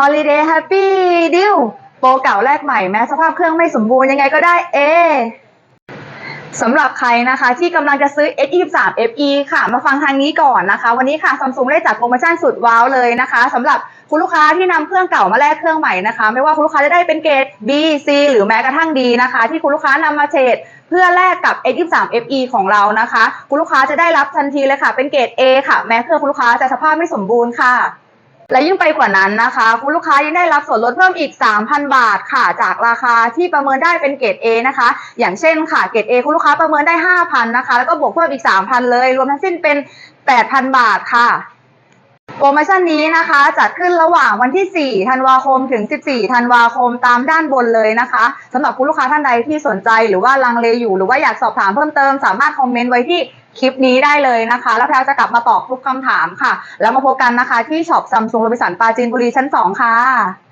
Holiday Happy Deal โปรเก่าแลกใหม่แม้สภาพเครื่องไม่สมบูรณ์ยังไงก็ได้เอสำหรับใครนะคะที่กำลังจะซื้อ S23 FE ค่ะ มาฟังทางนี้ก่อนนะคะ วันนี้ค่ะซัมซุงได้จัดโปรโมชั่นสุดว้าวเลยนะคะสำหรับคุณลูกค้าที่นำเครื่องเก่ามาแลกเครื่องใหม่นะคะ ไม่ว่าคุณลูกค้าจะได้เป็นเกรด B C หรือแม้กระทั่งดีนะคะ ที่คุณลูกค้านำมาเทรดเพื่อแลกกับ S23 FE ของเรานะคะ คุณลูกค้าจะได้รับทันทีเลยค่ะ เป็นเกรด A ค่ะ แม้เครื่องคุณลูกค้าจะสภาพไม่สมบูรณ์ค่ะ และยิ่งไปกว่านั้นนะคะ คุณลูกค้ายังได้รับส่วนลดเพิ่มอีก 3,000 บาทค่ะ จากราคาที่ประเมินได้เป็นเกรด A นะคะ อย่างเช่นค่ะเกรด A คุณลูกค้าประเมินได้ 5,000 นะคะ แล้วก็บวกเพิ่มอีก 3,000 เลย รวมทั้งสิ้นเป็น 8,000 บาทค่ะ โปรโมชั่นนี้นะคะจัดขึ้นระหว่างวันที่ 4 ธันวาคมถึง 14 ธันวาคมตามด้านบนเลยนะคะสำหรับคุณลูกค้าท่านใดที่สนใจหรือว่าลังเลอยู่ หรือว่าอยากสอบถามเพิ่มเติมสามารถคอมเมนต์ไว้ที่คลิปนี้ได้เลยนะคะ แล้วแพลวจะกลับมาตอบทุกคำถามค่ะ แล้วมาพบกันนะคะที่ช็อปซัมซุงโรบินสันปาจีนบุรีชั้น 2 ค่ะ